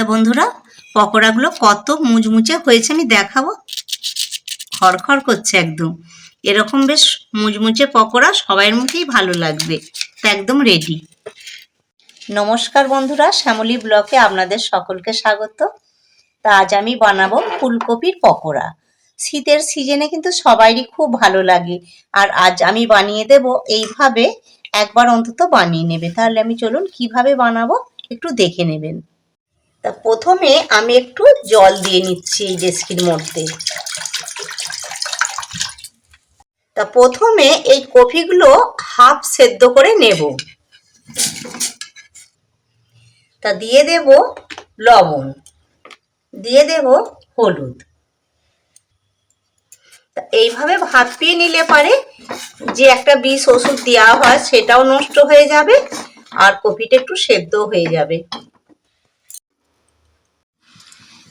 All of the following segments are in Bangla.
তা বন্ধুরা, পকোড়াগুলো কত মুচমুচে হয়েছে আমি দেখাবো। খড়খড় করছে একদম। এরকম বেশ মুচমুচে পকোড়া সবাইয়ের মুখেই ভালো লাগবে। তা একদম রেডি নমস্কার বন্ধুরা, শ্যামলী ব্লকে আপনাদের সকলকে স্বাগত। তা আজ আমি বানাবো ফুলকপির পকোড়া। শীতের সিজনে কিন্তু সবারই খুব ভালো লাগে। আর আজ আমি বানিয়ে দেব এইভাবে একবার অন্তত বানিয়ে নেবে। তাহলে আমি চলুন কীভাবে বানাবো একটু দেখে নেবেন। তা প্রথমে আমি একটু জল দিয়ে নিচ্ছি এই ডেস্কির মধ্যে। তা প্রথমে এই কফিগুলো হাফ সেদ্ধ করে নেব। তা দিয়ে দেব লবণ, দিয়ে দেব হলুদ। তা এইভাবে ভাপিয়ে নিলে পারে যে একটা বিষ ওষুধ দেওয়া হয় সেটাও নষ্ট হয়ে যাবে আর কপিটা একটু সেদ্ধ হয়ে যাবে।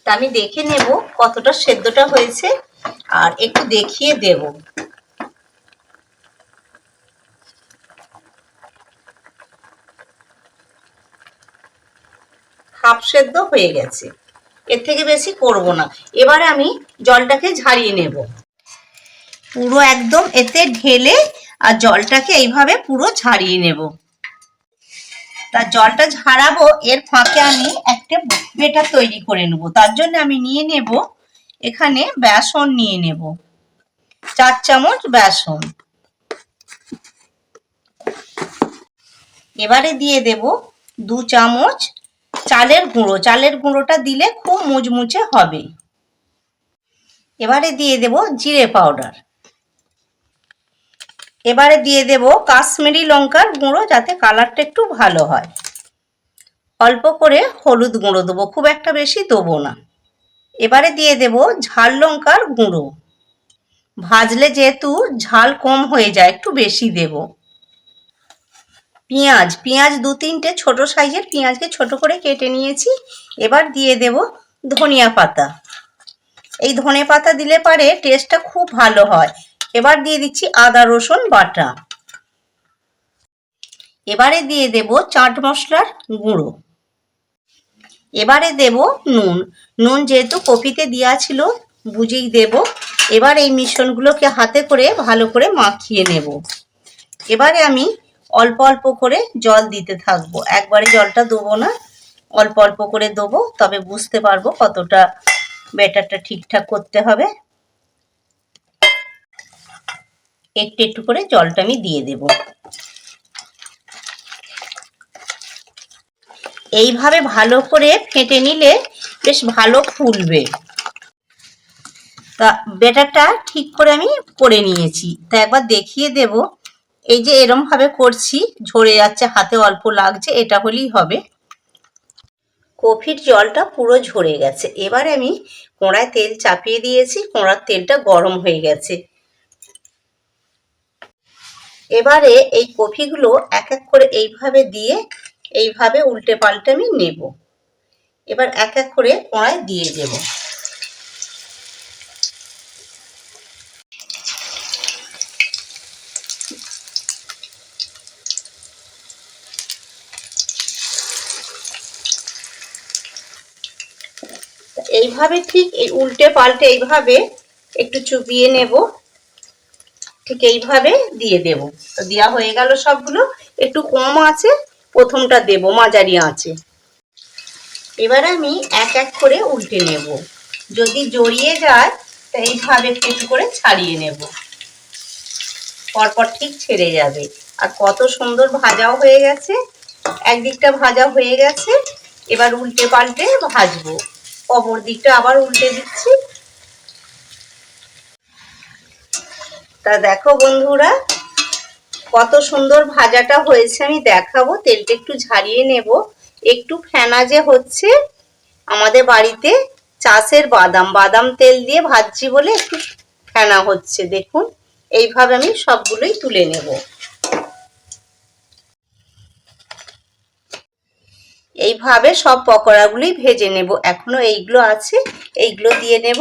তা আমি দেখে নেব কতটা সেদ্ধটা হয়েছে আর একটু দেখিয়ে দেব। হাফ সেদ্ধ হয়ে গেছে। এর থেকে বেশি করব না। এবারে আমি জলটাকে ঝারিয়ে নেব। পুরো একদম এতে ঢেলে আর জলটাকে এইভাবে পুরো ঝারিয়ে নেব। তা জলটা ঝাড়াবো, এর ফাঁকে আমি একটা বেটার তৈরি করে নেব। তার জন্য আমি নিয়ে নেব এখানে বেসন নিয়ে নেব। চার চামচ বেসন। এবারে দিয়ে দেব দু চামচ চালের গুঁড়ো। চালের গুঁড়োটা দিলে খুব মুচমুচে হবে। এবারে দিয়ে দেব জিরে পাউডার। এবারে দিয়ে দেব কাশ্মীরি লঙ্কার গুঁড়ো যাতে কালারটা একটু ভালো হয়। অল্প করে হলুদ গুঁড়ো দেবো, খুব একটা বেশি দেবো না। এবারে দিয়ে দেব ঝাল লঙ্কার গুঁড়ো। ভাজলে যেহেতু ঝাল কম হয়ে যায়, একটু বেশি দেব। পেঁয়াজ পেঁয়াজ দু তিনটে ছোট সাইজের পেঁয়াজকে ছোট করে কেটে নিয়েছি। এবার দিয়ে দেব ধনিয়া পাতা। এই ধনে পাতা দিলে পারে টেস্টটা খুব ভালো হয়। এবার দিয়ে দিচ্ছি আদা, রসুন বাটা। এবারে দিয়ে দেব চাট মশলার গুঁড়ো। এবারে দেব নুন। নুন যেহেতু কপিতে দেওয়া ছিল, বুঝেই দেব। এবার এই মিশ্রণগুলোকে হাতে করে ভালো করে মাখিয়ে নেব। এবারে আমি অল্প অল্প করে জল দিতে থাকব। একবারে জলটা দেবো না, অল্প অল্প করে দেবো, তবে বুঝতে পারব কতটা ব্যাটারটা ঠিকঠাক করতে হবে। একটু একটু করে জলটা আমি দিয়ে দেব। এইভাবে ভালো করে ফেটে নিলে বেশ ভালো ফুলবে। তা ব্যাটারটা ঠিক করে আমি করে নিয়েছি। তা একবার দেখিয়ে দেব। এই যে এরম ভাবে করছি, ঝরে যাচ্ছে, হাতে অল্প লাগছে, এটা হলেই হবে। কফির জলটা পুরো ঝরে গেছে। এবার আমি কোঁড়ায় তেল চাপিয়ে দিয়েছি, কোঁড়ার তেলটা গরম হয়ে গেছে। এবারে এই কফিগুলো এক এক করে এইভাবে দিয়ে এইভাবে উল্টে পাল্টে আমি নেব। এবার এক এক করে কোঁড়ায় দিয়ে দেব। এইভাবে ঠিক এই উল্টে পাল্টে এইভাবে একটু চুপিয়ে নেব। ঠিক এইভাবে দিয়ে দেব। তো দেওয়া হয়ে গেল সবগুলো। একটু কম আছে, প্রথমটা দেব, মাঝারি আছে। এবার আমি এক এক করে উল্টে নেব। যদি জড়িয়ে যায়, তা এইভাবে একটু করে ছাড়িয়ে নেব। পরপর ঠিক ছেড়ে যাবে। আর কত সুন্দর ভাজাও হয়ে গেছে। একদিকটা ভাজা হয়ে গেছে। এবার উল্টে পাল্টে ভাজবো। অপর দিকটা আবার উল্টে দিচ্ছি। তা দেখো বন্ধুরা, কত সুন্দর ভাজাটা হয়েছে, আমি দেখাবো। তেলটা একটু ঝারিয়ে নেব। একটু ফেনা যে হচ্ছে, আমাদের বাড়িতে চাষের বাদাম বাদাম তেল দিয়ে ভাজছি বলে একটু ফেনা হচ্ছে, দেখুন। এইভাবে আমি সবগুলোই তুলে নেব। এইভাবে সব পকোড়াগুলোই ভেজে নেব। এখনও এইগুলো আছে, এইগুলো দিয়ে নেব।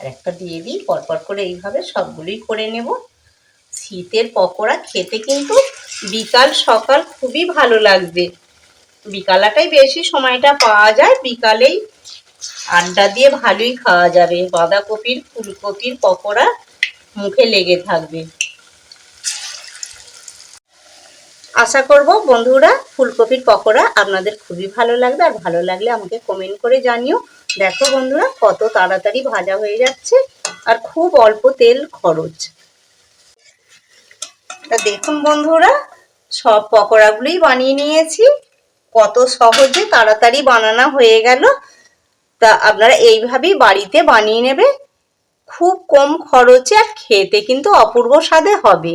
আর একটা দিয়ে দিই, পরপর করে এইভাবে সবগুলোই করে নেব। শীতের পকোড়া খেতে কিন্তু বিকাল, সকাল খুবই ভালো লাগবে। বিকালাটাই বেশি সময়টা পাওয়া যায়, বিকালেই আড্ডা দিয়ে ভালোই খাওয়া যাবে। বাঁধাকপির, ফুলকপির পকোড়া মুখে লেগে থাকবে। আশা করব বন্ধুরা ফুলকপির পকোড়া আপনাদের খুবই ভালো লাগবে। আর ভালো লাগলে আমাকে কমেন্ট করে জানিও। দেখো বন্ধুরা, কত তাড়াতাড়ি ভাজা হয়ে যাচ্ছে আর খুব অল্প তেল খরচ। তা দেখুন বন্ধুরা, সব পকোড়াগুলোই বানিয়ে নিয়েছি। কত সহজে তাড়াতাড়ি বানানো হয়ে গেল। তা আপনারা এইভাবেই বাড়িতে বানিয়ে নেবে। খুব কম খরচে আর খেতে কিন্তু অপূর্ব স্বাদে হবে।